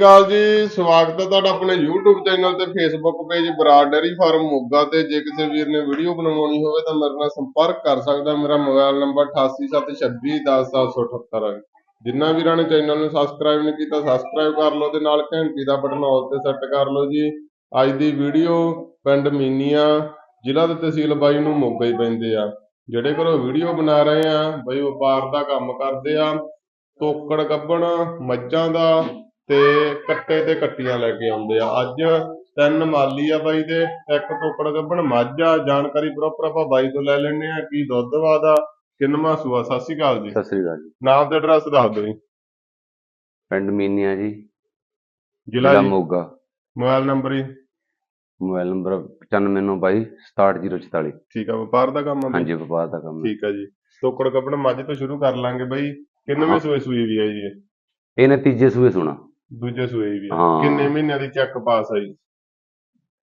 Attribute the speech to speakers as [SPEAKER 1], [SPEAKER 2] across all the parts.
[SPEAKER 1] ਕਾਲ ਜੀ, ਸਵਾਗਤ ਹੈ ਤੁਹਾਡਾ ਆਪਣੇ YouTube ਚੈਨਲ ਤੇ Facebook page Brar dairy farm Moga ਤੇ। ਜੇ ਕਿਸੇ ਵੀਰ ਨੇ ਵੀਡੀਓ ਬਣਵਾਉਣੀ ਹੋਵੇ ਤਾਂ ਮੇਰੇ ਨਾਲ ਸੰਪਰਕ ਕਰ ਸਕਦਾ। ਮੇਰਾ ਮੋਬਾਈਲ ਨੰਬਰ 8876210778 ਜਿੰਨਾ ਵੀਰਾਂ ਨੇ ਚੈਨਲ ਨੂੰ ਸਬਸਕ੍ਰਾਈਬ ਨਹੀਂ ਕੀਤਾ ਸਬਸਕ੍ਰਾਈਬ ਕਰ ਲਓ ਤੇ ਨਾਲ ਘੰਟੀ ਦਾ ਬਟਨ ਆਲ ਤੇ ਸੈੱਟ ਕਰ ਲਓ ਜੀ। ਅੱਜ ਦੀ ਵੀਡੀਓ ਪਿੰਡ ਮੀਨੀਆਂ, ਜ਼ਿਲ੍ਹਾ ਤੇ ਤਹਿਸੀਲ ਬਾਈ ਨੂੰ ਮੋਗਾ ਹੀ ਪੈਂਦੇ ਆ। ਜਿਹੜੇ ਘਰੋਂ ਵੀਡੀਓ ਬਣਾ ਰਹੇ ਆ, ਬਈ ਵਪਾਰ ਦਾ ਕੰਮ ਕਰਦੇ ਆ, ਤੋਕੜ ਕੱਬਣ, ਮੱਝਾਂ ਦਾ ਤੇ ਕੱਟੇ ਤੇ ਕੱਟੀਆਂ ਲੈ ਕੇ ਆਉਂਦੇ ਆ। ਅੱਜ ਤਿੰਨ ਮਾਲੀ ਆ ਬਾਈ ਦੇ ਇੱਕ ਟੋਕੜ ਗੱਬਣ ਮੱਝ ਜਾਣਕਾਰੀ ਪ੍ਰੋਪਰ ਆਪਾਂ ਬਾਈ ਤੋਂ ਲੈ ਲੈਣੇ ਆ। ਕੀ ਦੁੱਧ ਵਾਦਾ ਕਿੰਨਵਾਂ ਸੂਆ ਸਤਿ ਸ਼੍ਰੀ ਅਕਾਲ ਜੀ।
[SPEAKER 2] ਸਤਿ ਸ੍ਰੀ ਅਕਾਲ ਜੀ।
[SPEAKER 1] ਨਾਮ ਤੇ ਐਡਰੈਸ ਦੱਸ ਦਿਓ ਜੀ।
[SPEAKER 2] ਪਿੰਡ ਮੀਨੀਆ ਜੀ।
[SPEAKER 1] ਜ਼ਿਲ੍ਹਾ
[SPEAKER 2] ਮੋਗਾ।
[SPEAKER 1] ਮੋਬਾਈਲ ਨੰਬਰ ਜੀ।
[SPEAKER 2] ਮੋਬਾਈਲ ਨੰਬਰ 9592 67044
[SPEAKER 1] ਠੀਕ ਆ ਵਪਾਰ ਦਾ ਕੰਮ ਆ?
[SPEAKER 2] ਹਾਂਜੀ ਵਪਾਰ ਦਾ ਕੰਮ।
[SPEAKER 1] ਠੀਕ ਆ ਜੀ। ਟੋਕੜ ਗੱਬਣ ਮੱਝ ਤੋਂ ਸ਼ੁਰੂ ਕਰ ਲਾਂਗੇ ਬਾਈ। ਕਿੰਨਵੇਂ। ਸੂਏ ਸੂਈ ਵੀ ਆ ਜੀ ਇਹ?
[SPEAKER 2] ਇਹਨੇ ਤੀਜੇ ਸੂਏ ਸੁਣਾ।
[SPEAKER 1] ਦੂਜੇ ਸੂਏ ਵੀ ਆ।
[SPEAKER 2] ਹਾਂ।
[SPEAKER 1] ਕਿੰਨੇ ਮਹੀਨਿਆਂ ਦੀ ਚੈੱਕ ਪਾਸ ਆ ਜੀ?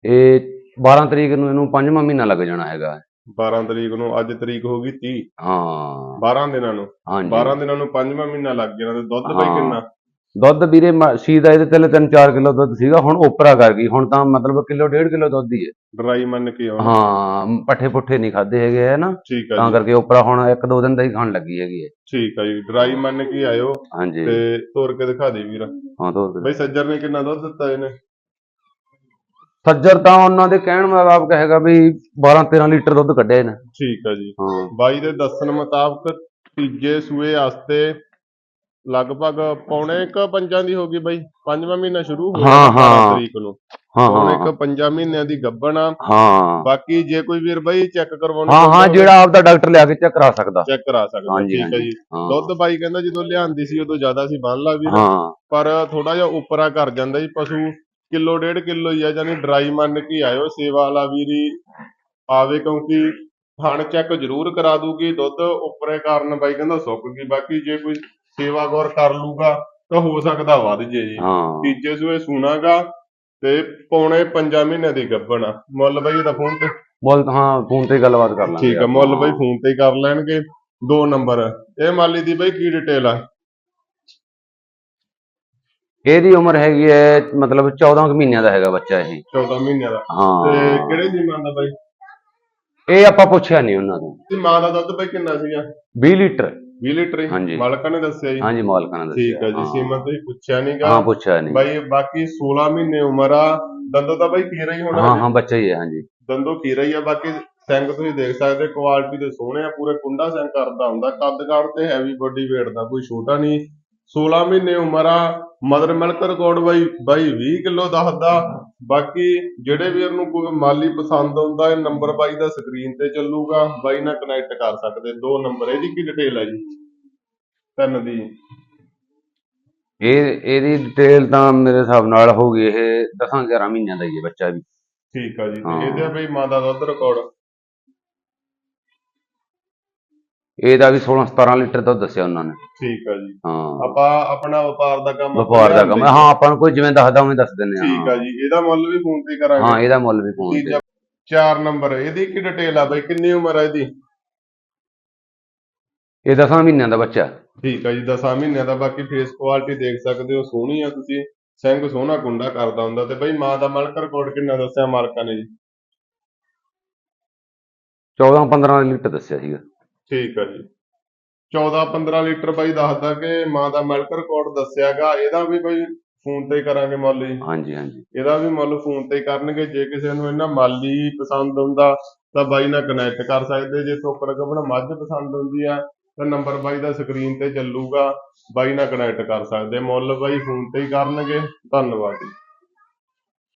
[SPEAKER 2] ਇਹ 12 ਤਰੀਕ ਨੂੰ ਇਹਨੂੰ ਪੰਜਵਾਂ ਮਹੀਨਾ ਲੱਗ ਜਾਣਾ ਹੈਗਾ।
[SPEAKER 1] 12 ਤਰੀਕ ਨੂੰ ਅੱਜ ਤਰੀਕ ਹੋ ਗਈ 30
[SPEAKER 2] ਹਾਂ।
[SPEAKER 1] 12 ਦਿਨਾਂ ਨੂੰ।
[SPEAKER 2] ਹਾਂਜੀ।
[SPEAKER 1] 12 ਦਿਨਾਂ ਨੂੰ ਪੰਜਵਾਂ ਮਹੀਨਾ ਲੱਗ ਜਾਣਾ ਤੇ ਦੁੱਧ ਬਾਈ
[SPEAKER 2] ਹਾਂ।
[SPEAKER 1] ਕਿੰਨਾ?
[SPEAKER 2] ਦੁੱਧ ਵੀਰੇ ਸੀ ਦਾ ਇਹਦੇ ਤੇ 3-4 ਕਿਲੋ ਦੁੱਧ ਸੀਗਾ ਹੁਣ ਉਪਰਾ ਕਰ ਗਈ। ਹੁਣ ਤਾਂ ਮਤਲਬ ਕਿਲੋ ਡੇਢ ਕਿਲੋ ਦੁੱਧ ਹੀ ਹੈ।
[SPEAKER 1] ਡਰਾਈ ਮੰਨ ਕੇ ਆਉਣਾ।
[SPEAKER 2] ਹਾਂ ਪੱਠੇ ਪੁੱਠੇ ਨਹੀਂ ਖਾਦੇ ਹੈਗੇ ਹੈ ਨਾ?
[SPEAKER 1] ਠੀਕ
[SPEAKER 2] ਤਾਂ ਕਰਕੇ ਉਪਰਾ ਹੁਣ ਇੱਕ ਦੋ ਦਿਨ ਦਾ ਹੀ ਖਾਣ ਲੱਗੀ ਹੈਗੀ ਹੈ।
[SPEAKER 1] ਠੀਕ ਆ ਜੀ। ਡਰਾਈ ਮੰਨ ਕੇ ਆਇਓ
[SPEAKER 2] ਹਾਂਜੀ।
[SPEAKER 1] ਤੇ ਤੋਰ ਕੇ ਦਿਖਾ ਦੇ ਵੀਰ।
[SPEAKER 2] ਹਾਂ ਦੋ
[SPEAKER 1] ਬਈ ਸੱਜਰ ਨੇ ਕਿੰਨਾ ਦੁੱਧ ਦਿੱਤਾ ਇਹਨੇ?
[SPEAKER 2] ਸੱਜਰ ਤਾਂ ਉਹਨਾਂ ਦੇ ਕਹਿਣ ਮੁਤਾਬਕ ਹੈਗਾ ਵੀ 12-13 ਲੀਟਰ ਦੁੱਧ ਕੱਢਿਆ ਇਹਨੇ।
[SPEAKER 1] ਠੀਕ ਆ ਜੀ।
[SPEAKER 2] ਹਾਂ।
[SPEAKER 1] ਬਾਈ ਦੇ ਦੱਸਣ ਮੁਤਾਬਕ ਤੀਜੇ ਸੂਏ ਵਾਸਤੇ ਲਗਭਗ ਪੌਣੇ ਇੱਕ ਪੰਜਾਂ ਦੀ ਹੋ ਗਈ ਬਾਈ ਪੰਜਵਾਂ ਮਹੀਨਾ ਸ਼ੁਰੂ ਹੋ
[SPEAKER 2] ਹਾਂ,
[SPEAKER 1] ਗਿਆ
[SPEAKER 2] ਹਾਂ।
[SPEAKER 1] ਤਰੀਕ ਨੂੰ।
[SPEAKER 2] ਹਾਂ
[SPEAKER 1] ਪੌਣੇ
[SPEAKER 2] ਹਾਂ।
[SPEAKER 1] ਇੱਕ ਪੰਜਾਂ ਮਹੀਨਿਆਂ ਦੀ ਗੱਭਣ ਆ।
[SPEAKER 2] ਹਾਂ।
[SPEAKER 1] ਬਾਕੀ ਜੇ ਕੋਈ ਵੀਰ ਬਾਈ ਚੈੱਕ ਕਰਵਾਉਣਾ
[SPEAKER 2] ਹਾਂ ਹਾਂ ਜਿਹੜਾ ਆਪਦਾ ਡਾਕਟਰ ਲਿਆ ਕੇ ਚੈੱਕ ਕਰਾ ਸਕਦਾ।
[SPEAKER 1] ਚੈੱਕ ਕਰਾ ਸਕਦਾ
[SPEAKER 2] ਹਾਂਜੀ,
[SPEAKER 1] ਠੀਕ ਆ ਜੀ।
[SPEAKER 2] ਹਾਂ।
[SPEAKER 1] ਦੁੱਧ ਬਾਈ ਕਹਿੰਦਾ ਜਦੋਂ ਲਿਆਂਦੀ ਸੀ ਉਦੋਂ ਜ਼ਿਆਦਾ ਸੀ ਬੰਨ ਲਾ ਵੀਰ।
[SPEAKER 2] ਹਾਂ।
[SPEAKER 1] ਪਰ ਥੋੜਾ ਜਿਹਾ ਉਪਰਾ ਕਰ ਜਾਂਦਾ ਜੀ ਪਸ਼ੂ। ਕਿਲੋ ਡੇਢ ਕਿਲੋ ਹੀ ਆ ਜਾਨੀ ਡਰਾਈ ਮੰਨ ਕੇ ਆਇਓ ਸੇਵਾ ਵਾਲਾ ਵੀਰੀ ਆਵੇ ਕਿਉਂਕਿ ਥਣ ਚੈੱਕ ਜ਼ਰੂਰ ਕਰਾ ਦੂਗੀ। ਦੁੱਧ ਉਪਰੇ ਕਾਰਨ ਬਾਈ ਕਹਿੰਦਾ ਸੁੱਕ ਗਈ। ਬਾਕੀ ਜੇ ਕੋਈ ਸੇਵਾ ਗੌਰ ਕਰ ਲੂਗਾ ਤਾਂ ਹੋ ਸਕਦਾ ਵੱਧ ਜੇ ਜੀ।
[SPEAKER 2] ਹਾਂ।
[SPEAKER 1] ਤੀਜੇ ਸੂਏ ਸੂਣਾਗਾ ਤੇ ਪੌਣੇ ਪੰਜਾਂ ਮਹੀਨੇ ਦੀ ਗੱਭਣ ਮੁੱਲ ਬਾਈ ਇਹਦਾ ਫੋਨ ਤੇ।
[SPEAKER 2] ਬੋਲ ਹਾਂ ਫੋਨ ਤੇ ਗੱਲਬਾਤ ਕਰ ਲਾਂਗੇ
[SPEAKER 1] ਠੀਕ ਆ ਮੁੱਲ ਬਾਈ ਫੋਨ ਤੇ ਕਰ ਲੈਣਗੇ। ਦੋ ਨੰਬਰ ਇਹ ਮਾਲੀ ਦੀ ਬਾਈ ਕੀ ਡਿਟੇਲ ਆ?
[SPEAKER 2] ਇਹਦੀ ਉਮਰ ਹੈਗੀ ਹੈ ਮਤਲਬ 14 ਕੁ ਮਹੀਨਿਆਂ ਦਾ ਹੈਗਾ ਬੱਚਾ ਇਹ।
[SPEAKER 1] 14 ਮਹੀਨਿਆਂ ਦਾ। ਤੇ
[SPEAKER 2] ਹਾਂ
[SPEAKER 1] ਕਿਹੜੇ ਦੀ ਮਾਂ ਦਾ ਬਾਈ?
[SPEAKER 2] ਇਹ ਆਪਾਂ ਪੁੱਛਿਆ ਨਹੀਂ ਉਹਨਾਂ ਤੋਂ।
[SPEAKER 1] ਤੇ ਮਾਂ ਦਾ ਦੁੱਧ ਬਾਈ ਕਿੰਨਾ ਸੀਗਾ?
[SPEAKER 2] 20 ਲੀਟਰ।
[SPEAKER 1] 20 ਲੀਟਰ ਹੀ
[SPEAKER 2] ਹਾਂਜੀ।
[SPEAKER 1] ਮਾਲਕਾਂ ਨੇ ਦੱਸਿਆ ਜੀ?
[SPEAKER 2] ਹਾਂਜੀ ਮਾਲਕਾਂ ਨੇ
[SPEAKER 1] ਠੀਕ
[SPEAKER 2] ਦੱਸਿਆ।
[SPEAKER 1] ਹੈ ਜੀ
[SPEAKER 2] ਹਾਂ।
[SPEAKER 1] ਸੀਮਾ ਤੁਸੀਂ ਪੁੱਛਿਆ ਨਹੀਂਗਾ
[SPEAKER 2] ਹਾਂ ਪੁੱਛਿਆ ਨਹੀਂ
[SPEAKER 1] ਬਾਈ ਬਾਕੀ 16 ਮਹੀਨੇ ਉਮਰ ਆ। ਦੰਦੋ ਤਾਂ ਬਾਈ ਕੀਰਾ ਹੀ ਹੋਣਾ
[SPEAKER 2] ਹਾਂ। ਹਾਂ ਬੱਚਾ ਹੀ ਹੈ ਹਾਂਜੀ।
[SPEAKER 1] ਦੰਦੋ ਕੀਰਾ ਹੀ ਆ ਬਾਕੀ ਸਿੰਘ ਤੁਸੀਂ ਦੇਖ ਸਕਦੇ ਕੁਆਲਿਟੀ ਦੇ ਸੋਹਣੇ ਆ ਪੂਰੇ ਕੁੰਡਾ ਸਿੰਘ ਕਰਦਾ ਹੁੰਦਾ। ਕੱਦ ਕਾਠ ਤੇ ਹੈਵੀ ਬੋਡੀ weight ਦਾ ਕੋਈ ਛੋਟਾ ਨਹੀਂ 16 ਮਹੀਨੇ ਉਮਰ ਆ ਮਦਰ ਮਿਲਕ ਰਿਕਾਰਡ ਬਾਈ ਬਾਈ 20 ਕਿਲੋ ਦੱਸਦਾ। ਬਾਕੀ ਜਿਹੜੇ ਵੀਰ ਨੂੰ ਕੋਈ ਮਾਲੀ ਪਸੰਦ ਆਉਂਦਾ ਇਹ ਨੰਬਰ ਬਾਈ ਦਾ ਸਕਰੀਨ ਤੇ ਚੱਲੂਗਾ। ਬਾਈ ਨਾਲ ਕਨੈਕਟ ਕਰ ਸਕਦੇ ਦੋ ਨੰਬਰ ਇਹਦੀ ਕੀ ਡਿਟੇਲ ਆ ਜੀ? ਤਿੰਨ ਦੀ।
[SPEAKER 2] ਇਹ ਇਹਦੀ ਡਿਟੇਲ ਤਾਂ ਮੇਰੇ ਹਿਸਾਬ ਨਾਲ ਹੋਊਗੀ ਇਹ 10-11 ਮਹੀਨਿਆਂ ਦਾ ਹੀ ਹੈ ਬੱਚਾ ਵੀ।
[SPEAKER 1] ਠੀਕ ਆ ਜੀ ਤੇ
[SPEAKER 2] ਹਾਂ।
[SPEAKER 1] ਇਹਦੇ ਬਈ ਮਾਂ ਦਾ ਦੁੱਧ ਰਿਕਾਰਡ
[SPEAKER 2] ਇਹਦਾ ਵੀ 16-17 ਲੀਟਰ ਦੁੱਧ ਦੱਸਿਆ ਉਹਨਾਂ ਨੇ।
[SPEAKER 1] ਠੀਕ ਆ ਜੀ।
[SPEAKER 2] ਹਾਂ।
[SPEAKER 1] ਆਪਾਂ ਆਪਣਾ ਵਪਾਰ ਦਾ ਕੰਮ
[SPEAKER 2] ਵਪਾਰ ਦਾ ਕੰਮ। ਹੈ। ਹਾਂ ਆਪਾਂ ਨੂੰ ਕੋਈ ਜਿਵੇਂ ਦੱਸਦਾ ਉਵੇਂ ਦੱਸ ਦਿੰਦੇ
[SPEAKER 1] ਠੀਕ
[SPEAKER 2] ਹਾਂ
[SPEAKER 1] ਆ ਜੀ ਇਹਦਾ ਮੁੱਲ ਵੀ ਫੋਨ ਤੇ
[SPEAKER 2] ਹਾਂ
[SPEAKER 1] ਕਰਾਂਗੇ
[SPEAKER 2] ਇਹਦਾ ਮੁੱਲ ਵੀ ਫੋਨ ਤੇ
[SPEAKER 1] ਤੀਜਾ ਚਾਰ ਨੰਬਰ ਇਹਦੀ ਕੀ ਡਿਟੇਲ ਆ ਬਈ? ਕਿੰਨੀ ਉਮਰ ਆ ਇਹਦੀ?
[SPEAKER 2] ਇਹ 10 ਮਹੀਨਿਆਂ ਦਾ ਬੱਚਾ।
[SPEAKER 1] ਠੀਕ ਆ ਜੀ 10 ਮਹੀਨਿਆਂ ਦਾ। ਬਾਕੀ ਫੇਸ ਕੁਆਲਿਟੀ ਦੇਖ ਸਕਦੇ ਹੋ ਸੋਹਣੀ ਆ ਤੁਸੀਂ। ਸਿੰਘ ਸੋਹਣਾ ਕੁੰਡਾ ਕਰਦਾ ਹੁੰਦਾ ਤੇ ਬਈ ਮਾਂ ਦਾ ਮਲਕ ਰਿਕਾਰਡ ਕਿੰਨਾ ਦੱਸਿਆ ਮਾਲਕਾਂ ਨੇ ਜੀ?
[SPEAKER 2] 14-15 ਲੀਟਰ ਦੱਸਿਆ ਸੀਗਾ।
[SPEAKER 1] ਠੀਕ ਆ ਜੀ। 14 15 ਲੀਟਰ ਬਾਈ ਦੱਸਦਾ ਕਿ ਮਾਂ ਦਾ ਮਿਲਕ ਰਿਕਾਰਡ ਦੱਸਿਆਗਾ ਇਹਦਾ ਵੀ ਬਈ ਫੋਨ ਤੇ ਹੀ ਕਰਾਂਗੇ ਮੁੱਲ ਜੀ।
[SPEAKER 2] ਹਾਂਜੀ ਹਾਂਜੀ।
[SPEAKER 1] ਇਹਦਾ ਵੀ ਮੁੱਲ ਫੋਨ ਤੇ ਹੀ ਕਰਨਗੇ ਜੇ ਕਿਸੇ ਨੂੰ ਇਹਨਾਂ ਮਾਲੀ ਪਸੰਦ ਆਉਂਦਾ ਤਾਂ ਬਾਈ ਨਾਲ ਕਨੈਕਟ ਕਰ ਸਕਦੇ। ਜੇ ਟੋਕਰ ਕਬਣ ਮੱਝ ਪਸੰਦ ਆਉਂਦੀ ਆ ਤਾਂ ਨੰਬਰ ਬਾਈ ਦਾ ਸਕਰੀਨ ਤੇ ਚੱਲੂਗਾ ਬਾਈ ਨਾਲ ਕਨੈਕਟ ਕਰ ਸਕਦੇ। ਮੁੱਲ ਬਾਈ ਫੋਨ ਤੇ ਹੀ ਕਰਨਗੇ। ਧੰਨਵਾਦ ਜੀ।